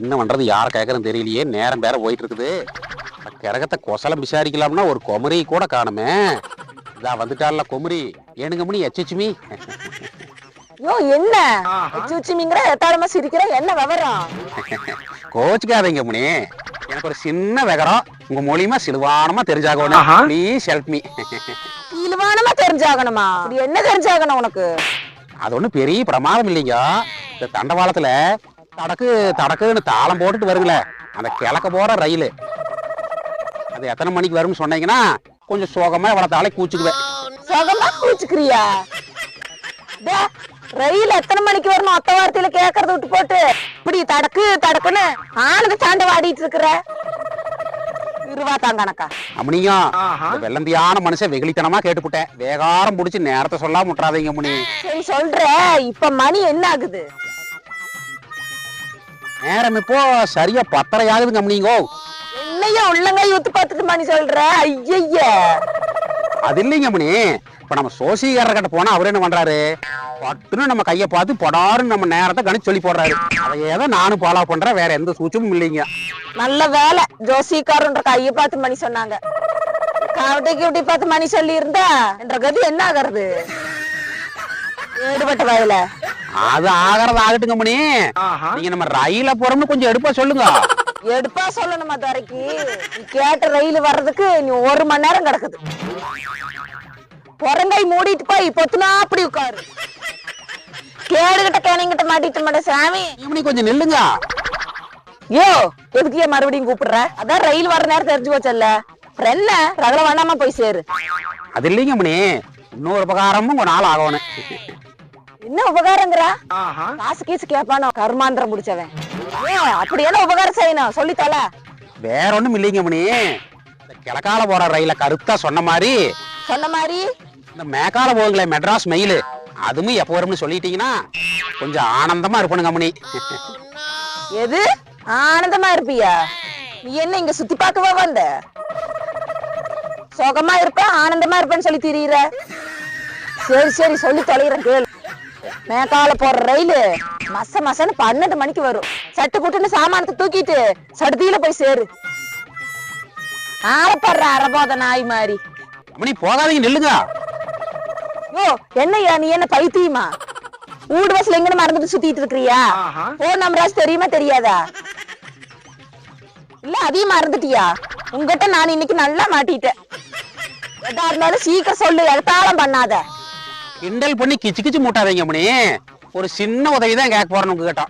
என்ன பண்றது? யார கேட்கறன்னு தெரியலையே. நேரம் வேற போயிட்டு இருக்குது கிரகத்தை கொசலம் விசாரிக்கலாம்னா ஒரு குமரி கூட காணுமே. இதா வந்துட்டால குமரி. ஏனுங்க மணி எச்சுச்சுமி? யோ என்ன? சூச்சிமிங்கிற எத்தாளமா சிரிக்கிற? என்ன விவரம்? கோச்சுக்காதீங்க மணி எனக்கு ஒரு சின்ன விகரம் உங்க மூலியமா சிலுவானமா தெரிஞ்சாகணும். ப்ளீஸ் ஹெல்ப் மீ இழுவானமா தெரிஞ்சாகணுமா? இப்படி என்ன தெரிஞ்சாகணும் உனக்கு? அது ஒண்ணும் பெரிய பிரமாதம் இல்லைங்க. இந்த தண்டவாளத்துல தடக்கு தடக்குன்னு தாளம் போட்டுட்டு வருங்களே. அந்த கிழக்க போற ரயில். அது எத்தனை மணிக்கு வரும்னு சொன்னீங்கன்னா கொஞ்சம் சோகமா இவ்வளவு கூச்சுக்குவேன். சுகமா கூச்சுக்கிறியா? டே, ரயில் எத்தனை மணிக்கு வரணும் ஒத்த வார்த்தையில கேக்குறத விட்டு போட்டு. இப்படி தடக்கு தடக்குன்னு ஆளுக்கு சாண்ட வாடிட்டு இருக்கிற? இருவா தாங்கனக்கா அம்மனியும் வெள்ளந்தியான மனுஷன் வெகுளித்தனமா கேட்டுப்புட்டேன். வேகாரம் புடிச்சு நேரத்தை சொல்லாம முட்டுறாதீங்க முனி சொல்ற. இப்ப மணி என்ன ஆகுது? நேரம் இப்போ சரியா பத்தரை ஆகுதுங்க அம்மனிங்கோ என்னையா உள்ளங்கை ஊத்து பார்த்துட்டு மணி சொல்ற? ஐயய்ய. அது இல்லைங்க மணி இப்ப நம்ம சோசிகாரர் கிட்ட போனா அவர் என்ன பண்றாரு? பட்டுன்னு நம்ம கையை பார்த்து பொடாருன்னு நம்ம நேரத்தை கணிச்சு சொல்லி போடுறாரு. அதையே தான் நானும் ஃபாலோ பண்றேன் வேற எந்த சூச்சமும் இல்லைங்க. நல்ல வேலை. ஜோசிக்காரன்ற கைய பார்த்து மணி சொன்னாங்க. காவட்டை கிவட்டி பார்த்து மணி சொல்லி இருந்தா என்ற கதி என்ன ஆகிறது? ஏடுபட்ட வயல. அது ஆகிறது ஆகட்டுங்க மணி நீங்க நம்ம ரயில போறோம்னு கொஞ்சம் எடுப்பா சொல்லுங்க. எடுப்பா சொல்லணுமா துறைக்கு நீ கேட்ட ரயில் வர்றதுக்கு நீ ஒரு மணி நேரம் கிடக்குது. புறங்கை மூடிட்டு போய் பொத்துனா அப்படி உட்காரு. கேடுகிட்ட கேனிங்கிட்ட மாட்டிட்டு மாட்ட சாமி. மணி கொஞ்சம் நில்லுங்க. யோ எதுக்கு ஏன் மறுபடியும் கூப்பிடுற? அதான் ரயில் வர நேரம் தெரிஞ்சு போச்சல்ல. என்ன? ரகல வேண்டாமா போய் சேரு. அது இல்லைங்க மணி இன்னொரு உபகாரமும் ஒரு நாள் ஆகணும். என்ன உபகாரங்கிறா? காசு கீசு கேப்பானோ கர்மாந்திரம் முடிச்சவன். ஏன் அப்படி என்ன உபகாரம் செய்யணும்? சொல்லி தொலை வேற ஒண்ணும் இல்லைங்க மணி. இந்த கிழக்கால போற ரயில கருத்தா சொன்ன மாதிரி சொன்ன மாதிரி? இந்த மேக்கால போகுங்களே மெட்ராஸ் மெயில். அதுவும் எப்போ வரும்னு சொல்லிட்டீங்கன்னா கொஞ்சம் ஆனந்தமா இருப்பணுங்க மணி. எது? ஆனந்தமா இருப்பியா? நீ என்ன இங்க சுத்தி பார்க்கவா வந்த? சுகமா இருப்ப ஆனந்தமா இருப்பேன்னு சொல்லி திரியிற. சரி சரி சொல்லி தொலைகிறேன் கேளு. மேக்கால போற ரயிலு மச மசன்னு பன்னெண்டு மணிக்கு வரும். சட்டு புட்டுன்னு சாமானத்தை தூக்கிட்டு சடுதியில போய் சேரு. ஆளப்படுற அரபோத நாய் மாதிரி. மணி போகாதீங்க நில்லுங்க. ஓ என்னய்யா நீ என்ன பைத்தியமா? ஊடு பஸ்ல எங்கன்னு மறந்துட்டு சுத்திட்டு இருக்கிறியா? போன் நம்பராச்சு தெரியுமா தெரியாதா? இல்ல அதையும் மறந்துட்டியா? உங்ககிட்ட நான் இன்னைக்கு நல்லா மாட்டிட்டேன். எதா இருந்தாலும் சீக்கிரம் சொல்லு எடுத்தாலும் பண்ணாத. கிண்டல் பண்ணி கிச்சு கிச்சு மூட்டாதீங்க மணி. ஒரு சின்ன உதவி தான் கேட்க போறேன் உங்ககிட்ட.